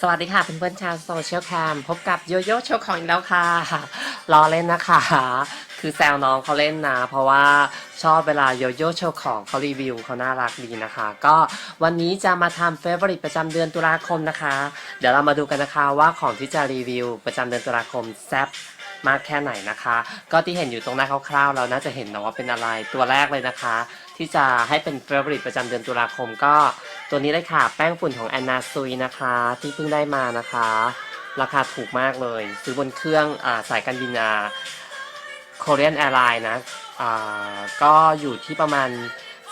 สวัสดีค่ะเพื่อนๆชาวโซเชียลแคมพบกับโยโย่โชว์ของอีกแล้วค่ะรอเล่นนะคะ คือแซวน้องเขาเล่นนะเพราะว่าชอบเวลาโยโย่โชว์ของเขารีวิวเขาน่ารักดีนะคะ ก็วันนี้จะมาทำเฟเวอริตประจำเดือนตุลาคมนะคะ เดี๋ยวเรามาดูกันนะคะว่าของที่จะรีวิวประจำเดือนตุลาคมแซ่บ มากแค่ไหนนะคะ ก็ที่เห็นอยู่ตรงหน้าคร่าวๆ เราน่าจะเห็นนะว่าเป็นอะไรตัวแรกเลยนะคะ ที่จะให้เป็นเฟเวอริตประจำเดือนตุลาคมก็ตัวนี้เลยค่ะ แป้งฝุ่นของแอนนาซุยนะคะ ที่เพิ่งได้มานะคะ ราคาถูกมากเลย ซื้อบนเครื่องอสายการบินอา Korean Airlines นะก็อยู่ที่ประมาณ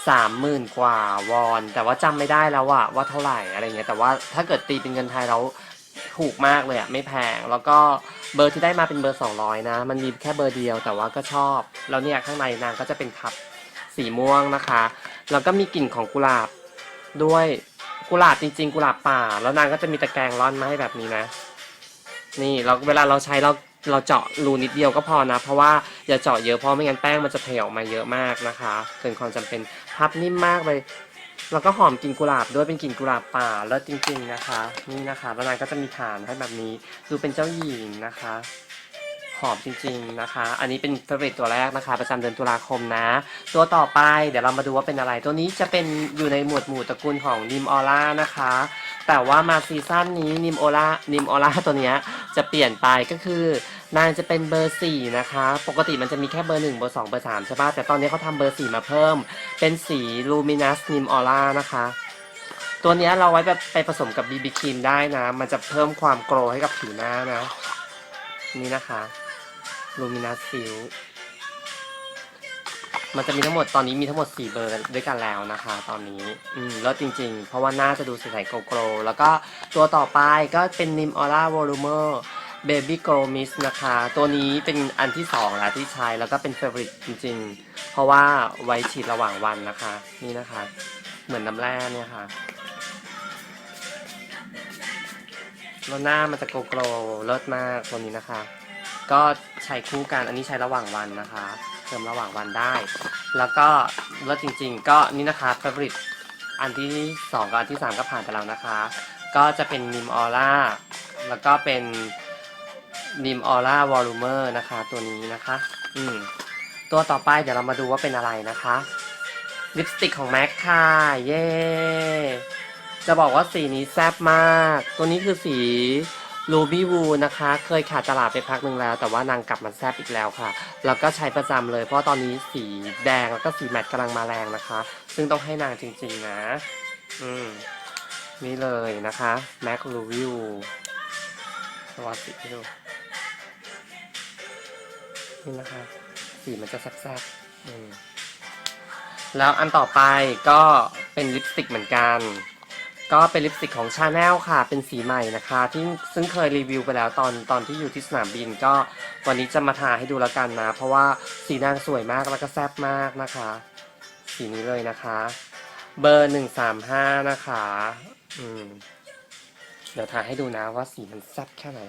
30,000กว่าวอน แต่ว่าจำไม่ได้แล้วอะว่าเท่าไหร่อะไรเงี้ยแต่ว่าถ้าเกิดตีเป็นเงินไทยแล้ว ถูกมากเลยอะไม่แพง แล้วก็เบอร์ที่ได้มาเป็นเบอร์ 200 นะ มันมีแค่เบอร์เดียวแต่ว่าก็ชอบ แล้วเนี่ยข้างในนางก็จะเป็นคัพสีม่วงนะคะ แล้วก็มีกลิ่นของกุหลาบด้วยกุหลาบจริง ๆ กุหลาบป่า แล้วนางก็จะมีตะแกรงร่อนมาให้แบบนี้นะ นี่เราเวลาเราใช้เราเราเจาะรูนิดเดียวก็พอนะ เพราะว่าอย่าเจาะเยอะเพราะไม่งั้นแป้งมันจะเทออกมาเยอะมากนะคะเกินความจำเป็นพับนิ่มมากเลย แล้วก็หอมกลิ่นกุหลาบด้วยเป็นกลิ่นกุหลาบป่าแล้วจริงๆนะคะ นี่นะคะแล้วนางก็จะมีฐานให้แบบนี้ดูเป็นเจ้าหญิงนะคะ หอมจริงๆนะคะ อันนี้เป็นเฟร์ตัวแรกนะคะ ประจำเดือนตุลาคมนะ ตัวต่อไปเดี๋ยวเรามาดูว่าเป็นอะไร ตัวนี้จะเป็นอยู่ในหมวดหมู่ตระกูลของนิมออร่านะคะ แต่ว่ามาซีซั่นนี้นิมโอล่านิมออร่าตัวเนี้ยจะเปลี่ยนไปก็คือ นางจะเป็นเบอร์4นะคะ ปกติมันจะมีแค่เบอร์1เบอร์2เบอร์3ใช่ป่ะ แต่ตอนนี้เขาทำเบอร์4มาเพิ่ม เป็นสีลูมินัสนิมออร่านะคะ ตัวนี้เราไว้แบบไปผสมกับบีบีครีมได้นะ มันจะเพิ่มความโกลว์ให้กับผิวหน้านะ นี่นะคะลูมินัสซิลมันจะมีทั้งหมดตอนนี้มีทั้งหมด 4 เบอร์ด้วยกันแล้วนะคะ ตอนนี้ อืมแล้วจริง ๆ เพราะว่าหน้าจะดูใสๆโกโกรแล้วก็ตัวต่อไปก็เป็นนิมออล่าวอลูเมอร์ Nim Aura Volumer Baby Glow Mist นะคะ ตัวนี้เป็นอันที่2แล้วที่ใช้แล้วก็เป็น Favorite จริงๆ เพราะว่าไว้ฉีดระหว่างวันนะคะ นี่นะคะ เหมือนน้ำแร่เนี่ยค่ะแล้วหน้ามันจะโกโกรเลิศมากตัวนี้นะคะ ก็ใช้คู่กันอันนี้ใช้ระหว่างวันนะคะเติมระหว่างวันได้ แล้วก็แล้วจริง ๆ ก็นี่นะคะ favorite อันที่2กับอันที่ 3 ก็ผ่านไปแล้วนะคะ ก็จะเป็นนิมออร่าแล้วก็เป็น นิมออร่าวอลูเมอร์นะคะ ตัวนี้นะคะ อืมตัวต่อไปเดี๋ยวเรามาดูว่าเป็นอะไรนะคะ ลิปสติกของแม็กค่ะ เย้จะบอกว่าสีนี้แซ่บมาก ตัวนี้คือสีรูบี้วูนะคะ เคยขาดตลาดไปพักหนึ่งแล้ว แต่ว่านางกลับมาแซบอีกแล้วค่ะ แล้วก็ใช้ประจำเลย เพราะตอนนี้สีแดงแล้วก็สีแมตต์กำลังมาแรงนะคะ ซึ่งต้องให้นางจริงๆนะ อืม นี่เลยนะคะ แม็กรูบี้วูสวัสดีให้ดู นี่นะคะ สีมันจะแซ่บๆอืมแล้วอันต่อไปก็เป็นลิปสติกเหมือนกัน ก็เป็นลิปสติกของชาแนลค่ะ เป็นสีใหม่นะคะ ที่ซึ่งเคยรีวิวไปแล้วตอนตอนที่อยู่ที่สนามบิน ก็วันนี้จะมาทาให้ดูแล้วกันนะ เพราะว่าสีนางสวยมากแล้วก็แซ่บมากนะคะ สีนี้เลยนะคะ เบอร์หนึ่งสามห้านะคะ อืม เดี๋ยวทาให้ดูนะว่าสีมันแซ่บแค่ไหน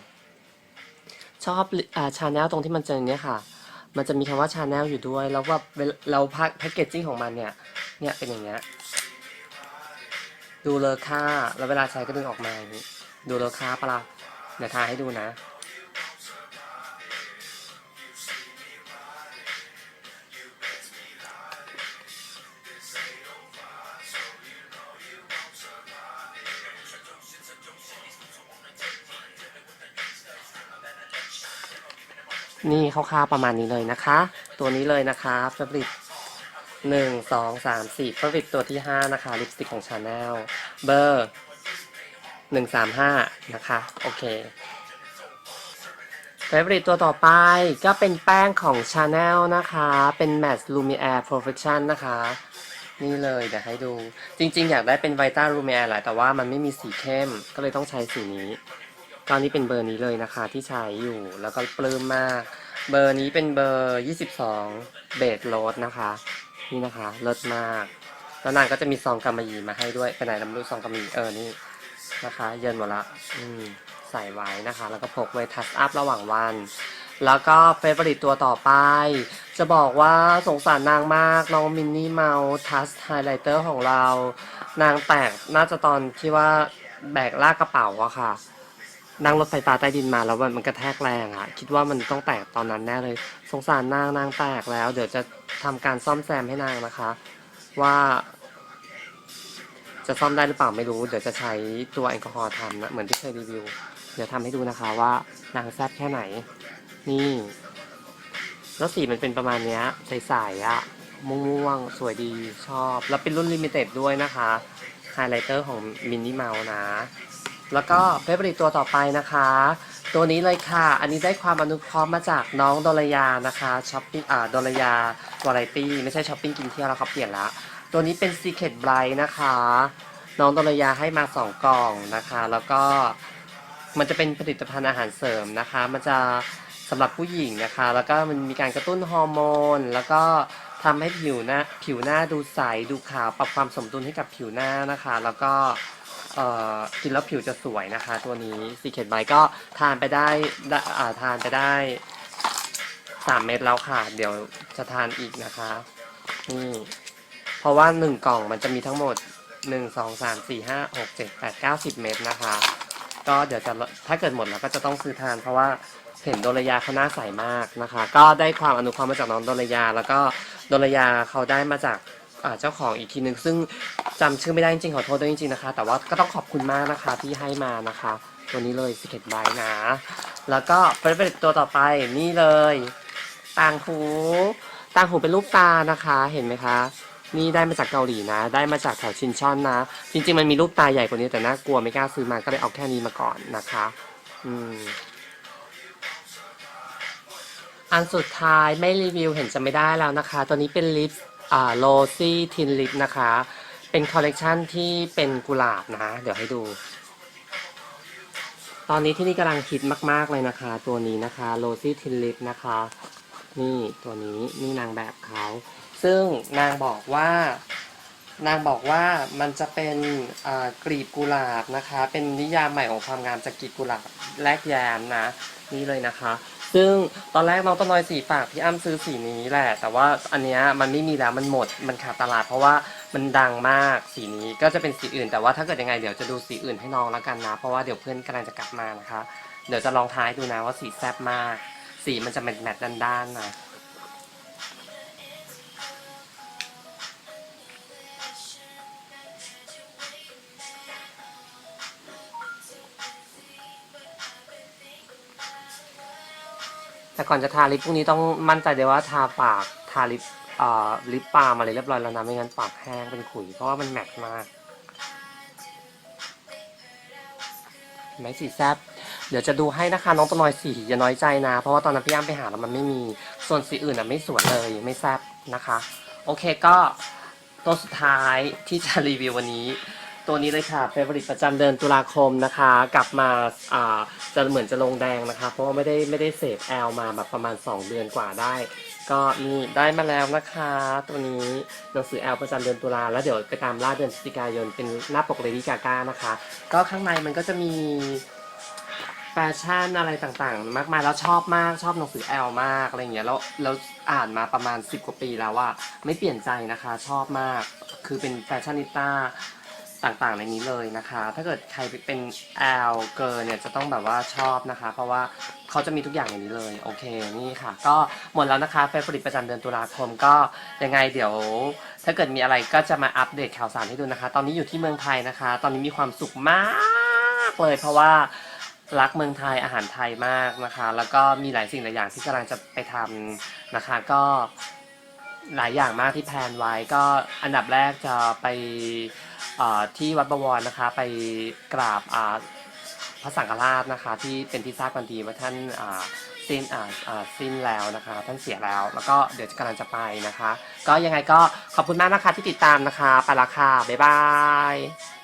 ชอบอ่าชาแนลตรงที่มันเจอเนี้ยค่ะ มันจะมีคำว่าชาแนลอยู่ด้วย แล้วแบบเวลาเราพักแพคเกจจิ้งของมันเนี่ย เนี่ยเป็นอย่างเงี้ย ดูเลอค่า แล้วเวลาใช้ก็ดึงออกมาอย่างนี้ ดูเลอค่าปะล่ะเดี๋ยวทาให้ดูนะ นี่คร่าวๆประมาณนี้เลยนะคะ ตัวนี้เลยนะคะฟ a บริตหนึ่งสองสามสี่ฟ a บริตตัวที่ห้านะคะ ลิปสติกของชาแนลเบอร์หนึ่งสามห้านะคะ โอเคฟ a บริตตัวต่อไปก็เป็นแป้งของชาแนลนะคะ เป็น Matte Lumiere Perfection นะคะ นี่เลยเดี๋ยวให้ดู จริงๆ อยากได้เป็น Vita Lumiere แหละแต่ว่ามันไม่มีสีเข้มก็เลยต้องใช้สีนี้ ตอนนี้เป็นเบอร์นี้เลยนะคะที่ใช้อยู่แล้วก็ปลื้มมาก เบอร์นี้เป็นเบอร์ 22 เบสโรสนะคะ นี่นะคะเลิศมาก แล้วนางก็จะมีซองกำมะหยี่มาให้ด้วยไปไหนลำรูซองกำมะหยี่เออนี่นะคะ เยินหมดละอืมใส่ไว้นะคะ แล้วก็พกไว้ทัชอัพระหว่างวัน แล้วก็เฟเวอริตตัวต่อไป จะบอกว่าสงสารนางมากน้องมินนี่เมาทัสไฮไลเตอร์ของเรา นางแตกน่าจะตอนที่ว่าแบกลากกระเป๋าอะค่ะ นั่งรถไฟฟ้าใต้ดินมาแล้วมันมันกระแทกแรงอะคิดว่ามันต้องแตกตอนนั้นแน่เลย สงสารนางนางแตกแล้ว เดี๋ยวจะทำการซ่อมแซมให้นางนะคะ ว่า จะซ่อมได้หรือเปล่าไม่รู้ เดี๋ยวจะใช้ตัวแอลกอฮอล์ทำนะเหมือนที่เคยรีวิว เดี๋ยวทำให้ดูนะคะว่านางแซบแค่ไหน นี่ แล้วสีมันเป็นประมาณเนี้ยใสๆอะม่วงๆสวยดีชอบ แล้วเป็นรุ่นลิมิเต็ดด้วยนะคะไฮไลท์เตอร์ของมินนี่เมานะ แล้วก็เฟเวอริตตัวต่อไปนะคะ ตัวนี้เลยค่ะ อันนี้ได้ความอนุเคราะห์มาจากน้องดลยานะคะช้อปปิ้งอ่าดลยาวาไรตี้ไม่ใช่ช้อปปิ้งกินเที่ยวแล้วเขาเปลี่ยนละตัวนี้เป็น Secret Bright นะคะ น้องดลยาให้มา 2 กล่องนะคะ แล้วก็มันจะเป็นผลิตภัณฑ์อาหารเสริมนะคะ มันจะสำหรับผู้หญิงนะคะ แล้วก็มันมีการกระตุ้นฮอร์โมน แล้วก็ทำให้ผิวหน้าผิวหน้าดูใส ดูขาว ปรับความสมดุลให้กับผิวหน้านะคะ แล้วก็ เอ่อกินแล้วผิวจะสวยนะคะ ตัวนี้ Secret Bright ก็ทานไปได้ได้อ่าทานไปได้3เม็ดแล้วค่ะ เดี๋ยวจะทานอีกนะคะนี่เพราะว่าหนึ่งกล่องมันจะมีทั้งหมดหนึ่งสองสามสี่ห้าหกเจ็ดแปดเก้าสิบเม็ดนะคะ ก็เดี๋ยวจะถ้าเกิดหมดแล้วก็จะต้องซื้อทาน เพราะว่าเห็นโดรยาเขาหน้าใสมากนะคะ ก็ได้ความอนุคราะห์มาจากน้องโดรยา แล้วก็โดรยาเขาได้มาจาก อ่าเจ้าของอีกทีหนึ่งซึ่งจำชื่อไม่ได้จริงๆขอโทษด้วยจริงๆนะคะ แต่ว่าก็ต้องขอบคุณมากนะคะที่ให้มานะคะ ตัวนี้เลยสเก็ตไบนะ แล้วก็เป็นตัวต่อไปนี่เลย ต่างหูต่างหูเป็นรูปตานะคะเห็นไหมคะนี่ได้มาจากเกาหลีนะ ได้มาจากแถวชินชอนนะ จริง ๆ มันมีรูปตาใหญ่กว่านี้แต่น่ากลัวไม่กล้าซื้อมาก็เลยเอาแค่นี้มาก่อนนะคะ อืม อันสุดท้ายไม่รีวิวเห็นจะไม่ได้แล้วนะคะ ตัวนี้เป็นลิป โรซี่ทินลิปนะคะ เป็นคอลเลกชันที่เป็นกุหลาบนะ เดี๋ยวให้ดู ตอนนี้ที่นี่กำลังฮิตมาก ๆ เลยนะคะ ตัวนี้นะคะโรซี่ทินลิปนะคะ นี่ตัวนี้นี่นางแบบเขาซึ่งนางบอกว่านางบอกว่ามันจะเป็นกลีบกุหลาบนะคะ เป็นนิยามใหม่ของความงามจากกลีบกุหลาบแลกแยมนะ นี่เลยนะคะ ซึ่งตอนแรกน้องต้นน้อยสีฝากพี่อ้ำซื้อสีนี้แหละ แต่ว่าอันเนี้ยมันไม่มีแล้วมันหมดมันขาดตลาด เพราะว่ามันดังมากสีนี้ก็จะเป็นสีอื่น แต่ว่าถ้าเกิดยังไงเดี๋ยวจะดูสีอื่นให้น้องแล้วกันนะ เพราะว่าเดี๋ยวเพื่อนกำลังจะกลับมานะคะ เดี๋ยวจะลองท้ายดูนะว่าสีแซ่บมาก สีมันจะแมทแมทๆด้านๆนะ แต่ก่อนจะทาลิปพวกนี้ต้องมั่นใจเลยว่าทาปากทาลิปเอ่อลิปบาล์มอะไรเรียบร้อยแล้วนะไม่งั้นปากแห้งเป็นขุยเพราะว่ามันแมทมากไหมสีแซบเดี๋ยวจะดูให้นะคะน้องตัวน้อยสีอย่าน้อยใจนะ เพราะว่าตอนนั้นพี่อ้ำไปหาแล้วมันไม่มีส่วนสีอื่นอะไม่สวยเลยไม่แซบนะคะ โอเคก็ตัวสุดท้ายที่จะรีวิววันนี้ ตัวนี้เลยค่ะเฟเวอริตประจำเดือนตุลาคมนะคะ กลับมาอ่าจะเหมือนจะลงแดงนะคะ เพราะว่าไม่ได้ไม่ได้เสพแอลมาแบบประมาณ 2 เดือนกว่าได้ ก็นี่ได้มาแล้วนะคะ ตัวนี้หนังสือแอลประจำเดือนตุลาแล้วเดี๋ยวไปตามล่าเดือนพฤศจิกายนเป็นหน้าปกเลดี้กาก้านะคะ ก็ข้างในมันก็จะมีแฟชั่นอะไรต่างๆ มากมายแล้วชอบมากชอบหนังสือแอลมากอะไรอย่างเงี้ยแล้วแล้วอ่านมาประมาณ 10 กว่าปีแล้วว่าไม่เปลี่ยนใจนะคะ ชอบมากคือเป็นแฟชั่นนิต้า ต่างๆในนี้เลยนะคะ ถ้าเกิดใครเป็นแอลเกิร์เนี่ยจะต้องแบบว่าชอบนะคะ เพราะว่าเขาจะมีทุกอย่างในนี้เลยโอเคนี่ค่ะ ก็หมดแล้วนะคะเฟซบุ๊กประจำเดือนตุลาคมก็ยังไงเดี๋ยว ถ้าเกิดมีอะไรก็จะมาอัปเดตข่าวสารให้ดูนะคะ ตอนนี้อยู่ที่เมืองไทยนะคะ ตอนนี้มีความสุขมากเลย เพราะว่ารักเมืองไทยอาหารไทยมากนะคะ แล้วก็มีหลายสิ่งหลายอย่างที่กำลังจะไปทำนะคะ ก็หลายอย่างมากที่แพลนไว้ก็อันดับแรกจะไป ที่วัดบวรนะคะไปกราบพระสังฆราชนะคะ ที่เป็นที่ทราบกันดีว่าท่านสิ้นสิ้นแล้วนะคะ ท่านเสียแล้ว แล้วก็เดี๋ยวกำลังจะไปนะคะ ก็ยังไงก็ขอบคุณมากนะคะที่ติดตามนะคะไปละค่ะบ๊ายบาย